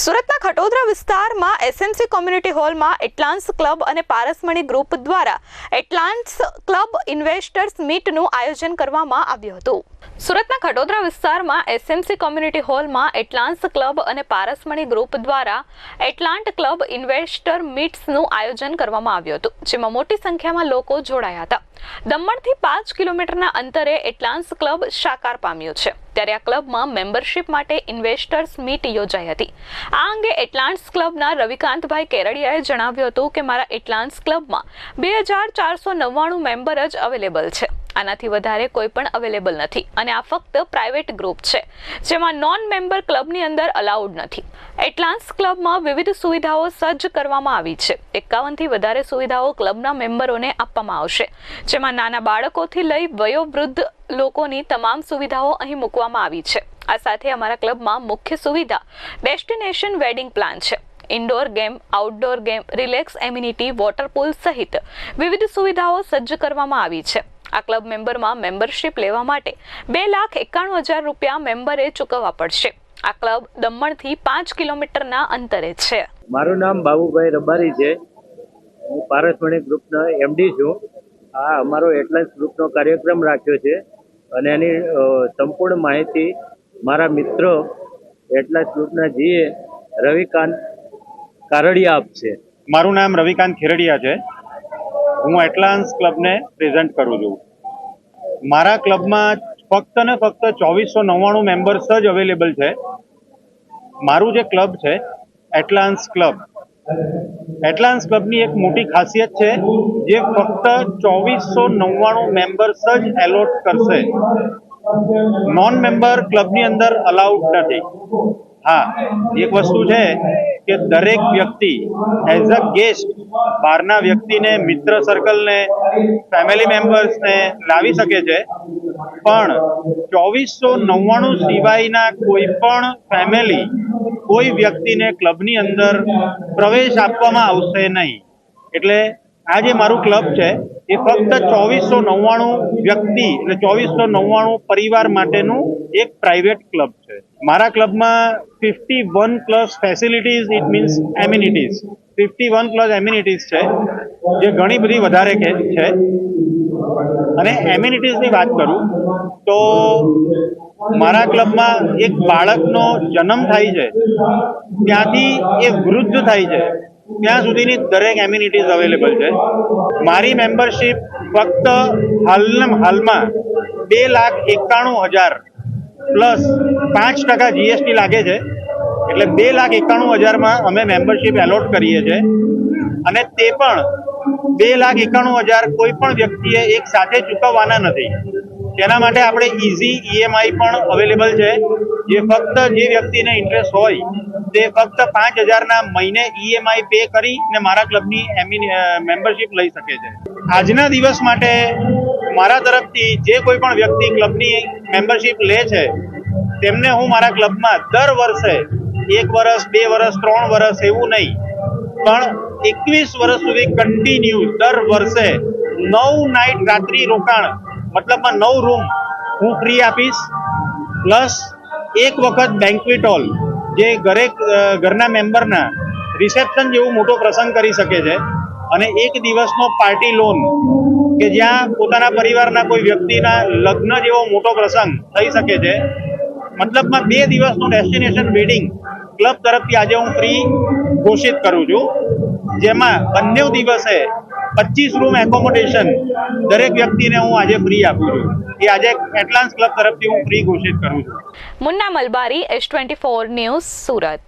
સુરતના ખટોદરા વિસ્તારમાં SMC community હોલમાં એટલાન્સ ક્લબ અને પારસમણી ગ્રુપ દ્વારા એટલાન્સ ક્લબ ઇન્વેસ્ટર્સ મીટનું આયોજન કરવામાં આવ્યું હતું. સુરતના ખટોદરા વિસ્તારમાં એસએમસી કોમ્યુનિટી હોલમાં એટલાન્સ ક્લબ અને પારસમણી ગ્રુપ દ્વારા એટલાન્ટ ક્લબ ઇન્વેસ્ટર મીટ્સનું આયોજન કરવામાં આવ્યું હતું, જેમાં મોટી સંખ્યામાં લોકો જોડાયા હતા. દમણથી પાંચ કિલોમીટરના અંતરે એટલાન્સ ક્લબ સાકાર પામ્યું છે. ત્યારે આ ક્લબમાં મેમ્બરશિપ માટે ઇન્વેસ્ટર્સ મીટ યોજાઈ હતી. આ અંગે એટલાન્સ ક્લબના રવિકાંતભાઈ કેરડિયાએ જણાવ્યું હતું કે મારા એટલાન્સ ક્લબમાં બે હજાર ચારસો નવ્વાણું મેમ્બર જ અવેલેબલ છે. આનાથી વધારે કોઈ પણ અવેલેબલ નથી. અને આ ફક્ત પ્રાઇવેટ ગ્રુપ છે, જેમાં નોન મેમ્બર ક્લબની અંદર અલાઉડ નથી. એટલાન્સ ક્લબમાં વિવિધ સુવિધાઓ સજ્જ કરવામાં આવી છે. એકાવનથી વધારે સુવિધાઓ ક્લબના મેમ્બરોને આપવામાં આવશે, જેમાં નાના બાળકોથી લઈ વયોવૃદ્ધ લોકોની તમામ સુવિધાઓ અહીં મૂકવામાં આવી છે. આ સાથે અમારા ક્લબમાં મુખ્ય સુવિધા ડેસ્ટિનેશન વેડિંગ પ્લાન છે. Indoor game outdoor game relax amenity water pool સહિત વિવિધ સુવિધાઓ સજ્જ કરવામાં આવી છે. આ ક્લબ મેમ્બરમાં મેમ્બરશિપ લેવા માટે બે લાખ એકાણું હજાર રૂપિયા મેમ્બરે ચૂકવવા પડશે. આ ક્લબ દમણથી પાંચ કિલોમીટરના અંતરે છે. મારું નામ બાબુભાઈ રબારી છે. હું પારસમણી ગ્રુપનો એમડી છું. આ અમારો એટલાન્સ ગ્રુપનો કાર્યક્રમ રાખ્યો છે અને એની સંપૂર્ણ માહિતી મારા મિત્રો એટલાન્સ ગ્રુપના જીએ રવિકાંત કારડિયા આપશે. મારું નામ રવિકાંત ખેરડિયા છે. હું એટલાન્સ ક્લબને પ્રેઝન્ટ કરું છું. મારા ક્લબમાં ફક્ત ને ફક્ત ચોવીસો નવ્વાણું મેમ્બર્સ જ અવેલેબલ છે. મારું જે ક્લબ છે એટલાન્સ ક્લબ એટલાન્સ ક્લબની એક મોટી ખાસિયત છે, જે ફક્ત ચોવીસો નવ્વાણું મેમ્બર્સ જ એલોટ કરશે. નોન મેમ્બર ક્લબની અંદર અલાઉડ નથી. હા, એક વસ્તુ છે કે દરેક વ્યક્તિ એઝ અ ગેસ્ટ બહારના વ્યક્તિને મિત્ર સર્કલને ફેમિલી મેમ્બર્સને લાવી શકે છે. પણ ચોવીસો નવ્વાણું સિવાયના કોઈ પણ ફેમિલી કોઈ વ્યક્તિને ક્લબની અંદર પ્રવેશ આપવામાં આવશે નહીં. એટલે આ જે મારું ક્લબ છે, એ ફક્ત ચોવીસો નવ્વાણું વ્યક્તિ એટલે ચોવીસો નવ્વાણું પરિવાર માટેનું એક પ્રાઇવેટ ક્લબ છે. મારા ક્લબમાં fifty one plus facilities it means amenities fifty one plus amenities છે, જે ઘણી બધી વધારે છે. અને એમ્યુનિટીઝની વાત કરું, તો મારા ક્લબમાં એક બાળકનો જન્મ થાય છે, ત્યાંથી એ વૃદ્ધ થાય છે. ત્યાં સુધીની દરેક એમ્યુનિટીઝ અવેલેબલ છે. મારી મેમ્બરશિપ ફક્ત હાલના હાલમાં બે લાખ એકાણું હજાર પ્લસ પાંચ ટકા જીએસટી લાગે છે. એટલે બે લાખ એકાણું હજારમાં અમે મેમ્બરશીપ એલોટ કરીએ છીએ. અને તે પણ બે લાખ એકાણું હજાર કોઈ પણ વ્યક્તિએ એક સાથે ચૂકવવાના નથી. તેના માટે આપણે ઇઝી ઈએમઆઈ પણ અવેલેબલ છે. જે ફક્ત જે વ્યક્તિને ઇન્ટરેસ્ટ હોય, તે ફક્ત પાંચ હજારના મહિને ઈએમઆઈ પે કરી ને મારા ક્લબની મેમ્બરશિપ લઈ શકે છે. આજના દિવસ માટે મારા તરફથી જે કોઈ પણ વ્યક્તિ ક્લબની મેમ્બરશિપ લે છે, તેમને હું મારા ક્લબમાં દર વર્ષે એક વર્ષ, બે વર્ષ, ત્રણ વર્ષ એવું નહીં, પણ એકવીસ વર્ષ સુધી કન્ટિન્યુ દર વર્ષે નવ નાઇટ રાત્રિ રોકાણ મતલબમાં નવ રૂમ હું ફ્રી આપીશ. પ્લસ એક વખત બેન્ક્વેટ હોલ જે ઘરે ઘરના મેમ્બરના રિસેપ્શન જેવું મોટો પ્રસંગ કરી શકે છે. અને એક દિવસનો પાર્ટી લોન કે જ્યાં પોતાના પરિવારના કોઈ વ્યક્તિના લગ્ન જેવો મોટો પ્રસંગ થઈ શકે છે. મતલબમાં બે દિવસનું ડેસ્ટિનેશન વેડિંગ ક્લબ તરફથી આજે હું ફ્રી ઘોષિત કરું છું. જેમાં બંને દિવસે પચીસ રૂમ એકોમોડેશન દરેક વ્યક્તિને હું આજે ફ્રી આપું છું. એ આજે એટલાન્સ ક્લબ તરફથી હું ફ્રી ઘોષિત કરું છું. Munna Malbari S twenty four news Surat.